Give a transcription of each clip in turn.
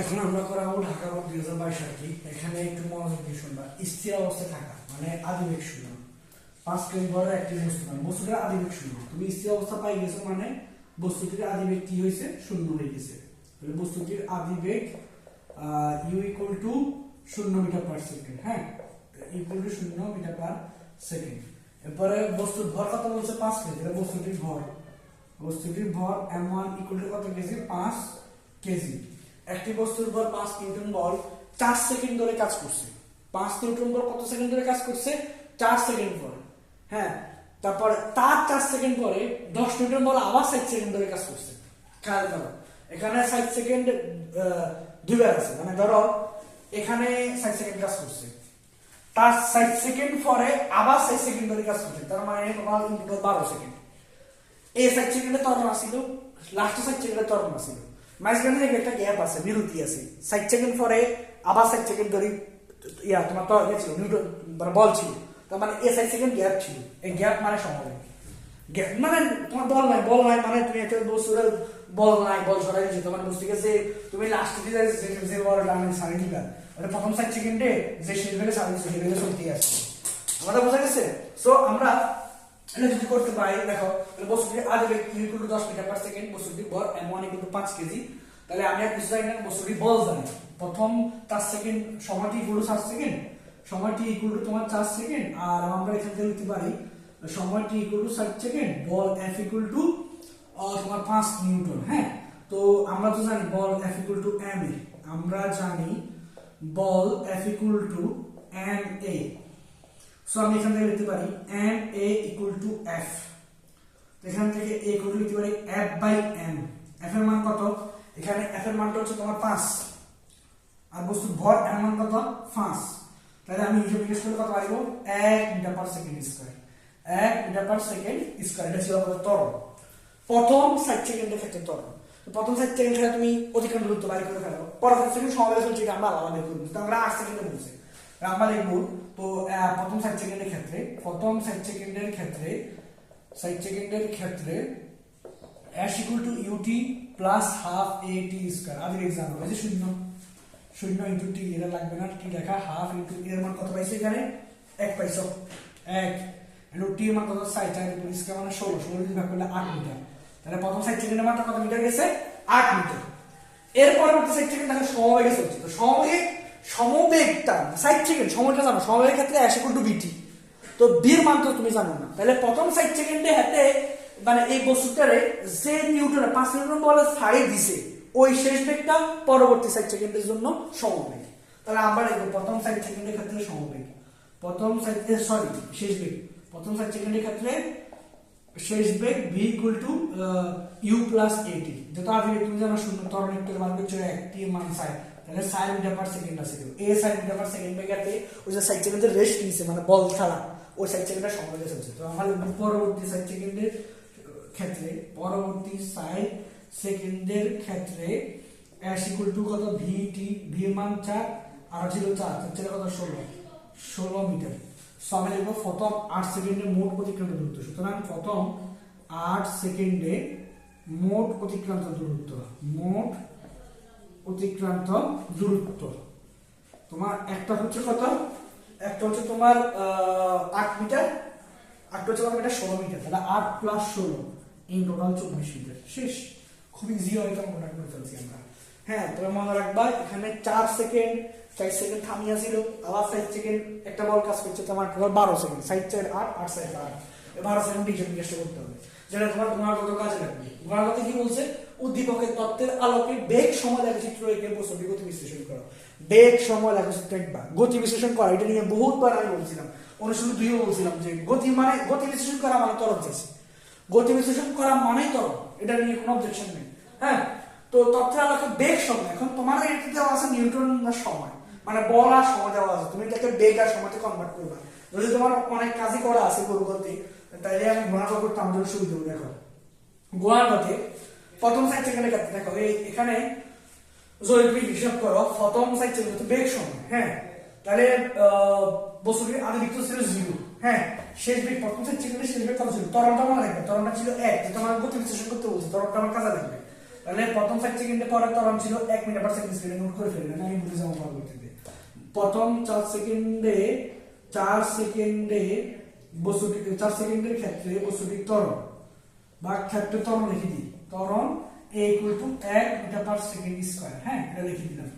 এখন আমরা করাবো ঢাকা বোর্ড দুই হাজার বাইশ আর কি। এখানে একটু মনোযোগ দিয়ে শুনবা। স্থির অবস্থায় থাকা মানে আদিবেগ শূন্য। পাঁচ কেজি বড় একটি বস্তু মানে বস্তুটার আদিবেগ শূন্য। তুমি স্থির অবস্থা পাই গেছো মানে বস্তুটির আদিবেগ কি হয়েছে? শূন্য হয়ে গেছে। বস্তুটির আদিবেগ ইউ ইকুয়াল টু শূন্য মিটার পার সেকেন্ড হ্যাঁ? ইকুয়াল টু শূন্য মিটার পার সেকেন্ড এরপরে বস্তুর ভর কত বলছে? পাঁচ কেজি বস্তুটির ভর। বস্তুটির ভর এম ওয়ান ইকুয়াল টু কত কেজি? পাঁচ কেজি। একটি বস্তুর ভর পাঁচ নিউটন বল, চার সেকেন্ড ধরে কাজ করছে। পাঁচ নিউটন বল কত সেকেন্ড ধরে কাজ করছে? চার সেকেন্ড পরে। হ্যাঁ তারপরে তার চার সেকেন্ড পরে দশ নিউটন বল আবার ষাট সেকেন্ড ধরে কাজ করছে। খেয়াল করো, এখানে ষাট সেকেন্ড দুইবার আছে। মানে ধরো, এখানে ষাট সেকেন্ড কাজ করছে। তার ষাট সেকেন্ড পরে আবার ষাট সেকেন্ড ধরে কাজ করছে। তার মানে ইনপুট বারো সেকেন্ড। এই ষাট সেকেন্ডে তরণ আসিল লাস্ট ষাট সেকেন্ডে তরণ আসিল। মাঝখানে থেকে একটা গ্যাপ আছে বিরতি আছে ষাট সেকেন্ড পরে আবার ষাট সেকেন্ড ধরে ইয়া তোমার তরণ ছিল নিউটন মানে বল ছিল তার মানে এই ষাট সেকেন্ড গ্যাপ ছিল এই গ্যাপ মানে সময় গ্যাপ মানে তোমার বল নাই বল নাই মানে তুমি একটা বস্তুর বল নাই বল সরাই দিয়েছ তোমার বস্তুকে যে তুমি লাস্ট দিয়ে যে যে বল ডানে সারি দিবা ওটা প্রথম ষাট সেকেন্ডে যে শেষ বেগে সারি দিচ্ছে সেগুলো চলতেই আসছে আমাদের বোঝা গেছে সো আমরা এটা যদি করতে পারি, দেখো, তাহলে বস্তুটি আগে ইকুয়াল টু দশ মিটার পার সেকেন্ড বস্তুটি বল এম ওয়ান ইকুয়াল টু পাঁচ কেজি তাহলে আমি আর কিছু জানি না বস্তুটি বল জানি। প্রথম চার সেকেন্ড সময়টি ইকুয়াল টু চার সেকেন্ড সময়টি ইকুয়াল টু তোমার চার সেকেন্ড আর আমরা এখান থেকে লিখতে পারি, সময়টি ইকুয়াল টু ষাট সেকেন্ড বল এফ ইকুয়াল টু তোমার পাঁচ নিউটন হ্যাঁ? তো আমরা তো জানি বল F equal to m a. আমরা জানি বল F equal to m a so আমি এখান থেকে লিখতে পারি m a equal to F এখান থেকে এ টু লিখতে পারি এফ বাই এম এফ এর মান কত? এখানে এফ এর মানটা হচ্ছে তোমার পাঁচ। আর বস্তু ভর এর মান কত? পাঁচ। তাহলে আমি হিসেব নিকেশ করলে কত পারব এক মিটার পার সেকেন্ড স্কোয়ার। এক মিটার পার সেকেন্ড স্কোয়ার। এটা ছিল আমাদের ত্বরণ প্রথম ষাট সেকেন্ডের ক্ষেত্রে ত্বরণ তো প্রথম ষাট সেকেন্ড তুমি অধিকার দূরত্ব বাড়ি করে ফেলো। পরবর্তী সেকেন্ড সময় চলছে এটা আমরা আলাদা বের করব আমরা আট সেকেন্ডে বলছি আমরা লিখব তো প্রথম ষাট সেকেন্ডের ক্ষেত্রে, প্রথম ষাট সেকেন্ডের ক্ষেত্রে ষাট সেকেন্ডের ক্ষেত্রে s equal to plus half a t square আগে এক্সাম্পল আছে শূন্য। শূন্য ইন্টু টি এটা লাগবে না টি লেখা হাফ ইন্টু এর মান কত পাইছে এখানে? এক পাইছো। এক। ইন্টু টি এর মান কত? ষাট চার ইন্টু স্কোয়ার মানে ষোলো। ষোলো যদি ভাগ করলে আট মিটার। তাহলে প্রথম ষাট সেকেন্ডের মানটা কত মিটার গেছে? আট মিটার। এর পরবর্তী ষাট সেকেন্ড দেখো সমবেগে চলছে। তো সমবেগে সমবেগটা ষাট সেকেন্ড সময়টা জানো সমবেগের ক্ষেত্রে এস ইকুয়াল টু বিটি তো বীর মান তো তুমি জানো না। তাহলে প্রথম ষাট সেকেন্ডে হাতে মানে এই বস্তুটারে যে নিউটন পাঁচ নিউটন বলে ছাড়ি দিছে, ওই শেষ বেগটা পরবর্তী ষাট সেকেন্ডের জন্য সমবেগ। তাহলে আমরা লিখব প্রথম ষাট সেকেন্ডের ক্ষেত্রে সমবেগ। প্রথম ষাট সরি শেষ বেগ। প্রথম ষাট সেকেন্ডের ক্ষেত্রে শেষ বেগ v equal to u plus a t যত আগে তুমি জানো শূন্য তরণ একটু মান হচ্ছে এক টি মান সাই। তাহলে সাই মিটার পার সেকেন্ড আছে এ সাই মিটার পার সেকেন্ড বেগাতে ওই যে সাইড সেকেন্ডের রেস্ট নিছে মানে বল ছাড়া ওই সাইড সেকেন্ডের সময় চলছে। তো আমার পরবর্তী সাইড সেকেন্ডের ক্ষেত্রে, পরবর্তী সাইড সেকেন্ডের ক্ষেত্রে এস ইকুয়াল টু কত? ভি টি ভি মান চার, আর ছিল চার ছিল কত? ষোলো। ষোলো মিটার সো আমি লিখব প্রথম আট সেকেন্ডে মোট অতিক্রান্ত দূরত্ব। সুতরাং প্রথম আট সেকেন্ডে মোট অতিক্রান্ত দূরত্ব। মোট অতিক্রান্ত দূরত্ব। তোমার একটা হচ্ছে কত? একটা হচ্ছে তোমার আট মিটার। আটটা হচ্ছে মিটার ষোলো মিটার। তাহলে আট প্লাস ষোলো, এই টোটাল চব্বিশ মিটার। শেষ। খুব ইজি হয়তো মনে করে ফেলছি আমরা। হ্যাঁ তবে মনে রাখবা, এখানে চার সেকেন্ড চার সেকেন্ড থামিয়া ছিল। আবার সাইড সেকেন্ড একটা বল কাজ করছে তোমার বারো সেকেন্ড সাইড সাইড আট আট সাইড আট। বারো সেকেন্ড হিসেবে জিজ্ঞেস করতে হবে। যেটা তোমার গুণাগত কাজে লাগবে। গুণাগত কি বলছে? উদ্দীপকের তত্ত্বের আলোকে বেগ সময় লেখচিত্র এঁকে বস্তুটি গতি বিশ্লেষণ করো। বেগ সময় লেখচিত্র একবার। গতি বিশ্লেষণ করা, এটা নিয়ে বহুতবার আমি বলছিলাম। অনুশীলন দুইও বলছিলাম যে গতি মানে গতি বিশ্লেষণ করা মানে তরফ চাইছে গতি বিশ্লেষণ করা মানেই তরফ এটা নিয়ে কোনো অবজেকশন নেই। হ্যাঁ? তো তথ্যের আলোকে বেগ সময়। এখন তোমার এটি দেওয়া আছে নিউটন সময়? মানে বল আর সময় দেওয়া আছে। তুমি এটাকে বেগ আর সময়তে কনভার্ট করবা। যদি তোমার অনেক কাজই করা আছে গরুগতি তাইলে আমি গুণাগত করতে আমাদের সুবিধা হবে, দেখো। গুণাগতে প্রথম সাইড ক্ষেত্রে দেখো, এই এখানে জৈবিক হিসাব করো, প্রথম সাইড সেকেন্ড বেগ সময় হ্যাঁ? তাহলে বস্তুটির আদি দিক ছিল জিরো হ্যাঁ? শেষ বেগ প্রথম সাইড সেকেন্ডের শেষ বেগ কত ছিল? তরণটা মনে রাখবে তরণটা ছিল এক, যেটা আমার গতি বিশ্লেষণ করতে বলছে তরণটা আমার কাজে লাগবে। তাহলে প্রথম সাইড সেকেন্ডে পরের ত্বরণ ছিল এক মিটার পার সেকেন্ড স্পিডে নোট করে ফেলবেন আমি বুঝে যাব পরবর্তীতে। প্রথম চার সেকেন্ডে চার সেকেন্ডে বস্তুটি চার সেকেন্ডের ক্ষেত্রে বস্তুটির ত্বরণ। বা ক্ষেত্রে ত্বরণ লিখে দিই। ত্বরণ এ ইকুয়াল টু এক মিটার পার সেকেন্ড স্কয়ার হ্যাঁ এটা লিখে দিলাম।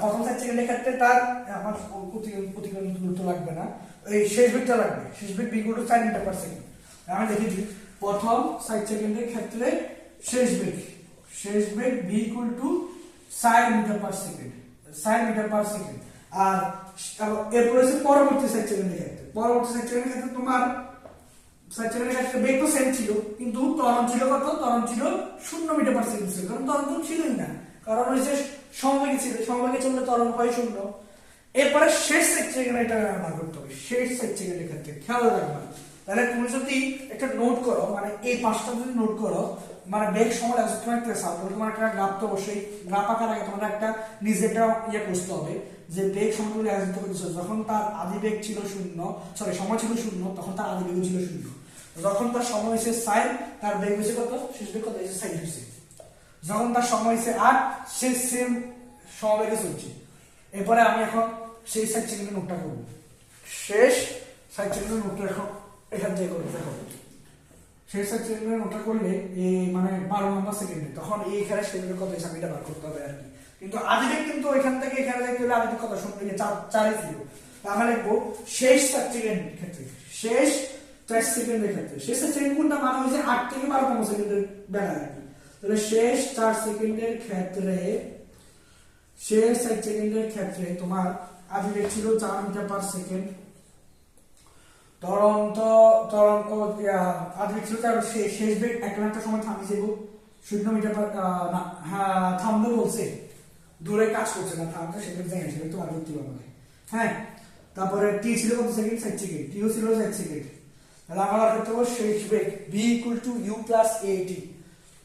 প্রথম সাইড সেকেন্ডের ক্ষেত্রে তার আমার প্রতি- প্রতিকরণ গুরুত্ব লাগবে না। এই শেষ বিটটা লাগবে। শেষ বিট ইকুয়াল টু চার মিটার পার সেকেন্ড আমি লিখে দিই। প্রথম সাইড সেকেন্ডের ক্ষেত্রে শেষ বেগ শেষ বেগ ভি ইকুয়াল টু সাইড মিটার পার সেকেন্ড সাইড মিটার পার সেকেন্ড আর এরপরে হচ্ছে পরবর্তী সাইড সেকেন্ডের ক্ষেত্রে। পরবর্তী সেকেন্ডের ক্ষেত্রে তোমার সেকেন্ডের ক্ষেত্রে বেগ তো সেম ছিল, কিন্তু ত্বরণ ছিল কত? ত্বরণ ছিল শূন্য মিটার পার সেকেন্ড ছিল, কারণ ত্বরণ তো ছিলই না। কারণ হচ্ছে সমবেগে ছিল, সমবেগে চললে ত্বরণ হয় শূন্য। এরপরে শেষ সেকেন্ড এটা বার করতে হবে, শেষ সাইড ক্ষেত্রে খেয়াল রাখবা। তাহলে তুমি যদি একটা নোট করো মানে এই পাঁচটা যদি নোট করো মানে বেগ তোমার একটা সাল তাহলে তোমার একটা গ্রাফ তো অবশ্যই, গ্রাফ আঁকার আগে তোমার একটা নিজে একটা ইয়ে করতে হবে, যে বেগ সমতুল্য একজিত করতেছে যখন তার আদি বেগ ছিল শূন্য সরি সময় ছিল শূন্য, তখন তার আদি বেগ ছিল শূন্য। যখন তার সময় হয়েছে সাইন তার বেগ হয়েছে কত? শেষ বেগ কত? হয়েছে সাইন হয়েছে। যখন তার সময় হয়েছে আট, সে সেম সমবেগে চলছে। এরপরে আমি এখন সেই সাইড সেকেন্ডের নোটটা করব। শেষ সাইড সেকেন্ডের নোটটা এখন এখান থেকে করব, দেখো। শেষ সেকেন্ডের নোটটা করলে এই মানে বারো নম্বর সেকেন্ডে তখন এই এখানে সেকেন্ডের কথা হিসাবে বার করতে হবে আর কি। কিন্তু আদিবেগ কিন্তু এখান থেকে এখানে দেখতে হলে আদিবেগ কথা শুনতে গিয়ে চার চারে ছিল। আমরা লিখব শেষ সেকেন্ড ক্ষেত্রে, শেষ চার সেকেন্ডের ক্ষেত্রে, শেষ সাইড সেকেন্ড মানে হয়েছে আট থেকে বারোতম সেকেন্ডের বেলা আর কি। তাহলে শেষ চার সেকেন্ডের ক্ষেত্রে, শেষ সেকেন্ডের ক্ষেত্রে তোমার আদিবেগ ছিল চার মিটার পার সেকেন্ড তরন্ত তরঙ্গ আদিবেগ ছিল শেষ বেগ একটা না একটা সময় থামি যাব শূন্য মিটার হ্যাঁ থামবে বলছে। দূরে কাজ করছে না, থামতে সেটা জানি সেটা তো আগে উঠতে পারবে হ্যাঁ তারপরে টি ছিল কত সেকেন্ড সাইড সেকেন্ড টিও ছিল সাইড সেকেন্ড তাহলে আমরা করতে পারব শেষ বেগ। V equal to u plus a t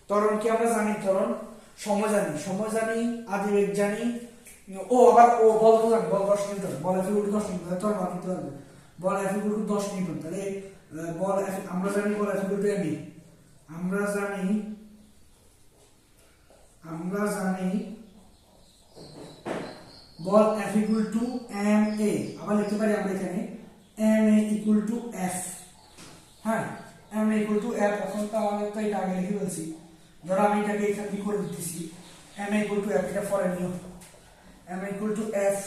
ত্বরণ কি আমরা জানি? ত্বরণ সময় জানি সময় জানি আদিবেগ জানি। ও, আবার ও, বল তো জানি, বল দশ নিউটন বল টু দশ নিউটন ত্বরণ বার করতে পারবে বল এফ ইকুয়াল টু দশ নিউটন তাহলে বল আমরা জানি বল এফ ইকুয়াল টু এম আমরা জানি আমরা জানি বল F equal to m a আবার লিখতে পারি আমরা এখানে m a equal to F হ্যাঁ m a equal to F এখন তো আমাদের তো এটা আগে লিখে ফেলছি। ধরো আমি এটাকে এখানে কি করে দিতেছি? M a equal to F এটা ফরে m a equal to F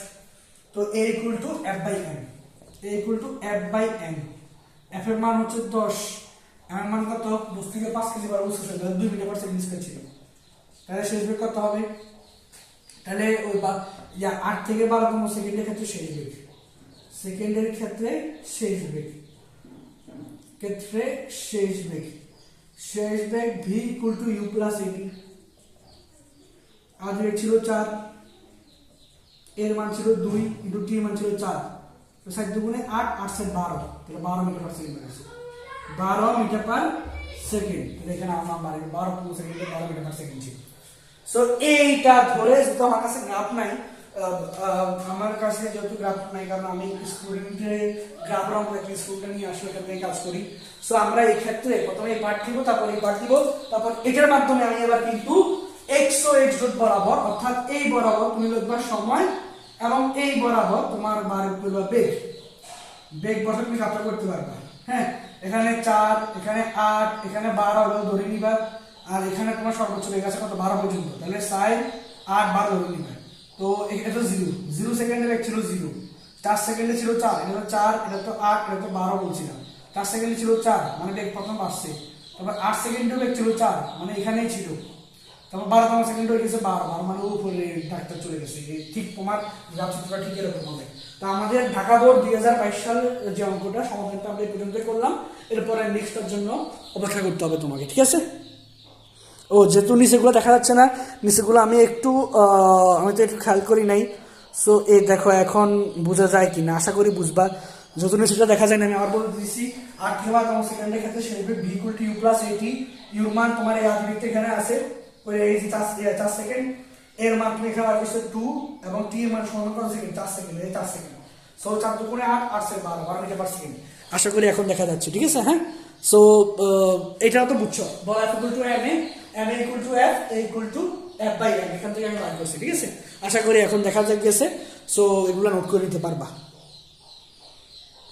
তো a equal to F by m a equal to F by m F এর মান হচ্ছে দশ। এম এর মান কত? দশ থেকে পাঁচ কেজি বার বছর তাহলে দুই মিটার পার সেকেন্ড স্কোয়ার ছিল। তাহলে শেষ বেগ কত হবে? তাহলে ওই বা, ইয়া, আট থেকে বারোতম সেকেন্ডের ক্ষেত্রে শেষ বেগ সেকেন্ডের ক্ষেত্রে শেষ বেগ ক্ষেত্রে শেষ বেগ শেষ বেগ v equal to u plus a t আজ বেগ ছিল চার। এর মান ছিল দুই, ইন্টু টি মান ছিল চার। তো সাইড দুগুণে আট আট সাইড বারো। তাহলে বারো মিটার পার সেকেন্ড বেড়েছে। বারো মিটার পার সেকেন্ড তাহলে এখানে আমার বাড়ি বারো পুরো সেকেন্ডে বারো মিটার পার সেকেন্ড ছিল। সো এইটা ধরে যেহেতু আমার কাছে গ্রাফ নাই আমার কাছে যেহেতু গ্রাফ নাই, কারণ আমি স্টুডেন্টে গ্রাফ রাম একটা স্টুডেন্ট নিয়ে আসলে এখান কাজ করি। সো আমরা এই ক্ষেত্রে প্রথমে এই পার্ট দিব, তারপর এই পার্ট দিব, তারপর এটার মাধ্যমে আমি এবার কিন্তু এক্স ও এক্স বরাবর, অর্থাৎ এই বরাবর তুমি লিখবা সময় এবং এই বরাবর তোমার বার করবা বেগ। বেগ বসে তুমি যাত্রা করতে পারবে। হ্যাঁ এখানে চার, এখানে আট, এখানে বারো হলো ধরে নিবা। আর এখানে তোমার সর্বোচ্চ বেগ আছে কত? বারো পর্যন্ত। তাহলে সাইড আট, বারো ধরে নিবা। তো এটা তো জিরো জিরো সেকেন্ডে বেগ ছিল জিরো চার সেকেন্ডে ছিল চার। এটা তো চার, এটা তো আট, এটা তো বারো বলছিলাম। চার সেকেন্ডে ছিল চার মানে বেগ প্রথম আসছে। তারপর আট সেকেন্ডেও বেগ ছিল চার মানে এখানেই ছিল। তারপর বারোতম সেকেন্ড হয়ে গেছে, বারো। বারো মানে উপরে ডাক্তার চলে গেছে। ঠিক তোমার যাত্রা ঠিক এরকম হবে। তা আমাদের ঢাকা বোর্ড দুই হাজার বাইশ সাল যে অঙ্কটা, সমাধানটা আমরা এই পর্যন্ত করলাম। এরপরে নেক্সটের জন্য অপেক্ষা করতে হবে তোমাকে, ঠিক আছে? ও, যেহেতু নিচেগুলো দেখা যাচ্ছে না, নিচেগুলো আমি একটু আমি তো একটু খেয়াল করি নাই। সো এ দেখো, এখন বোঝা যায় কি না আশা করি বুঝবা। যত নিচেটা দেখা যায় না, আমি আবার বলে দিয়েছি আট থেকে বারোতম সেকেন্ডের ক্ষেত্রে v equal to u plus a t your মান তোমার এই আদিবিকটা এখানে আছে। সেকেন্ড এর রাখছো টু এবং সেকেন্ড সেকেন্ড সো আট আট বারো আশা করি এখন দেখা যাচ্ছে ঠিক আছে হ্যাঁ সো এটা তো বুঝছ বল to m a m to f to f by m এখান থেকে আমি করছি ঠিক আছে আশা করি এখন দেখা যাক গেছে সো এগুলো নোট করে নিতে পারবা